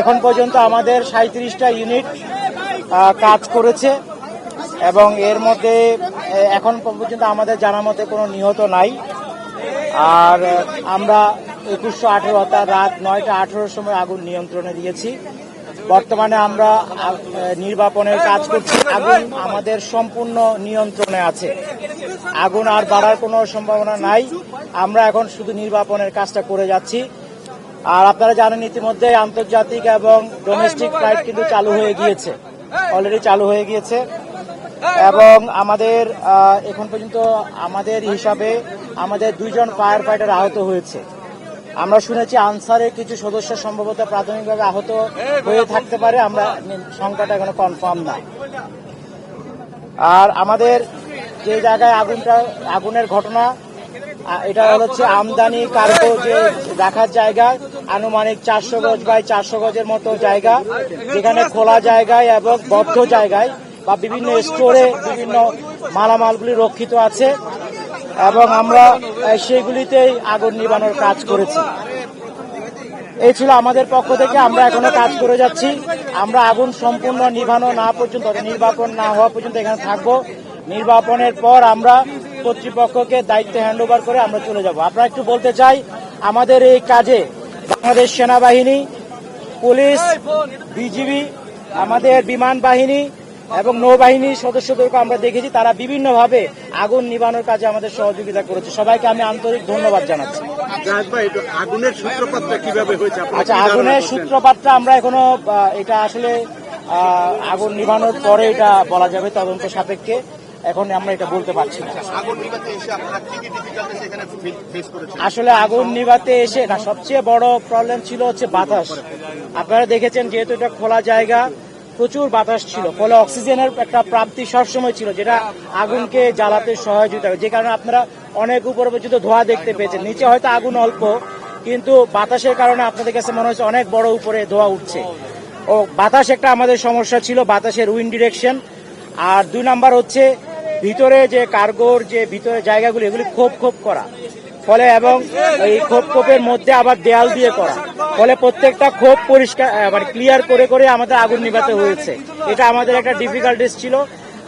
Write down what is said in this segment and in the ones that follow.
এখন পর্যন্ত আমাদের সাঁত্রিশটা ইউনিট কাজ করেছে এবং এর মধ্যে এখন পর্যন্ত আমাদের জানা মতে কোনো নিহত নাই। আর আমরা একুশশো আঠেরো অর্থাৎ রাত নয়টা আঠেরোর সময় আগুন নিয়ন্ত্রণে দিয়েছি। বর্তমানে আমরা নির্বাপনের কাজ করছি। আগুন আমাদের সম্পূর্ণ নিয়ন্ত্রণে আছে। আগুন আর বাড়ার কোনো সম্ভাবনা নাই। আমরা এখন শুধু নির্বাপনের কাজটা করে যাচ্ছি। আর আপনারা জানেন ইতিমধ্যে আন্তর্জাতিক এবং ডোমেস্টিক ফ্লাইট কিন্তু চালু হয়ে গিয়েছে। অলরেডি চালু হয়ে গিয়েছে। এবং আমাদের এখন পর্যন্ত আমাদের হিসাবে আমাদের দুইজন ফায়ার ফাইটার আহত হয়েছে। আমরা শুনেছি আনসারের কিছু সদস্য সম্ভবত প্রাথমিকভাবে আহত হয়ে থাকতে পারে। আমরা সংখ্যাটা এখনও কনফার্ম না। আর আমাদের যে জায়গায় আগুনটা আগুনের ঘটনা এটা হচ্ছে আমদানি কার্গো যে রাখার জায়গা আনুমানিক চারশো গজ বাই চারশো গজের মতো জায়গা। যেখানে খোলা জায়গায় এবং বদ্ধ জায়গায় বা বিভিন্ন স্টোরে বিভিন্ন মালামালগুলি রক্ষিত আছে এবং আমরা সেগুলিতেই আগুন নিবানোর কাজ করেছি। এই ছিল আমাদের পক্ষ থেকে, আমরা এখনও কাজ করে যাচ্ছি। আমরা আগুন সম্পূর্ণ নিভানো না পর্যন্ত নির্বাপন না হওয়া পর্যন্ত এখানে থাকব। নির্বাপনের পর আমরা কর্তৃপক্ষকে দায়িত্ব হ্যান্ড করে আমরা চলে যাব। আপনারা একটু বলতে চাই, আমাদের এই কাজে বাংলাদেশ সেনাবাহিনী পুলিশ বিজিবি আমাদের বিমান বাহিনী এবং নৌবাহিনীর সদস্যদেরকে আমরা দেখেছি তারা বিভিন্নভাবে আগুন নিবানোর কাজে আমাদের সহযোগিতা করেছে। সবাইকে আমি আন্তরিক ধন্যবাদ জানাচ্ছি। আগুনের সূত্রপাতটা কীভাবে হয়েছে? আচ্ছা আগুনের সূত্রপাতটা আমরা এখনও এটা আসলে আগুন নিভানোর পরে এটা বলা যাবে তদন্ত সাপেক্ষে। এখন আমরা এটা বলতে পারছি না। আসলে আগুন নিভাতে এসে না সবচেয়ে বড় প্রবলেম ছিল হচ্ছে বাতাস। আপনারা দেখেছেন যেহেতু এটা খোলা জায়গা প্রচুর বাতাস ছিল। ফলে অক্সিজেনের একটা প্রাপ্তি সবসময় ছিল যেটা আগুনকে জ্বালাতে সহযোগিতা যে কারণে আপনারা অনেক উপরে পর্যন্ত ধোঁয়া দেখতে পেয়েছেন। নিচে হয়তো আগুন অল্প কিন্তু বাতাসের কারণে আপনাদের কাছে মনে হচ্ছে অনেক বড় উপরে ধোঁয়া উঠছে। ও বাতাস একটা আমাদের সমস্যা ছিল বাতাসের উইন্ড ডিরেকশন আর দুই নাম্বার হচ্ছে ভিতরে যে কার্গোর, যে ভিতরে জায়গাগুলি, এগুলি খোপ খোপ করা। ফলে এবং এই খোপ খোপের মধ্যে আবার দেয়াল দিয়ে করা। ফলে প্রত্যেকটা খোপ পরিষ্কার মানে ক্লিয়ার করে করে আমাদের আগুন নিভাতে হয়েছে। এটা আমাদের একটা ডিফিকাল্টিস ছিল।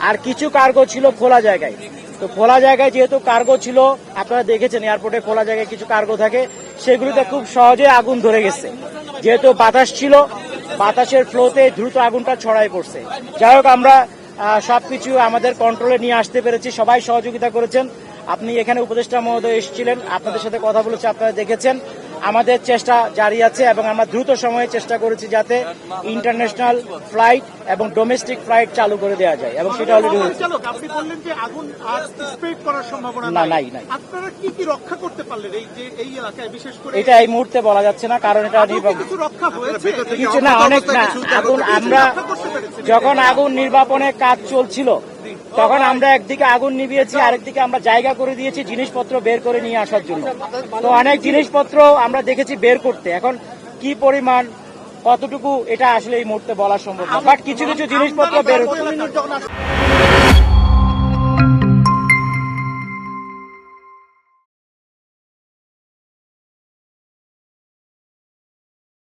আর কিছু কার্গো ছিল খোলা জায়গায়। তো খোলা জায়গায় যেহেতু কার্গো ছিল, আপনারা দেখেছেন এয়ারপোর্টে খোলা জায়গায় কিছু কার্গো থাকে, সেগুলিতে খুব সহজে আগুন ধরে গেছে। যেহেতু বাতাস ছিল, বাতাসের ফ্লোতে দ্রুত আগুনটা ছড়াই পড়ছে। যাই হোক, আমরা সবকিছু আমাদের কন্ট্রোলে নিয়ে আসতে পেরেছি। সবাই সহযোগিতা করেছেন। আপনি এখানে উপদেষ্টা মহোদয় এসেছিলেন। আপনাদের সাথে কথা বলেছে আপনারা দেখেছেন। আমাদের চেষ্টা জারি আছে এবং আমরা দ্রুত সময়ে চেষ্টা করেছি যাতে ইন্টারন্যাশনাল ফ্লাইট এবং ডোমেস্টিক ফ্লাইট চালু করে দেওয়া যায় এবং সেটা অলরেডি হয়েছে। আপনি বললেন যে আগুন স্প্রেড করার সম্ভাবনা না, নাই, নাই। আপনারা কি কি রক্ষা করতে পারলেন এই যে এই এলাকায়? বিশেষ করে এটা এই মুহূর্তে বলা যাচ্ছে না কারণ এটা কিছু রক্ষা হয়েছে? কিছু না অনেক না। আগুন আমরা যখন আগুন নির্বাপনের কাজ চলছিল, তখন আমরা একদিকে আগুন নিভিয়েছি, আরেকদিকে আমরা জায়গা করে দিয়েছি, জিনিসপত্র বের করে নিয়ে আসার জন্য। তো অনেক জিনিসপত্র আমরা দেখেছি বের করতে। এখন কি পরিমাণ, কতটুকু, এটা আসলে এই মুহূর্তে বলা সম্ভব বাট কিছু কিছু জিনিসপত্র বের হচ্ছে।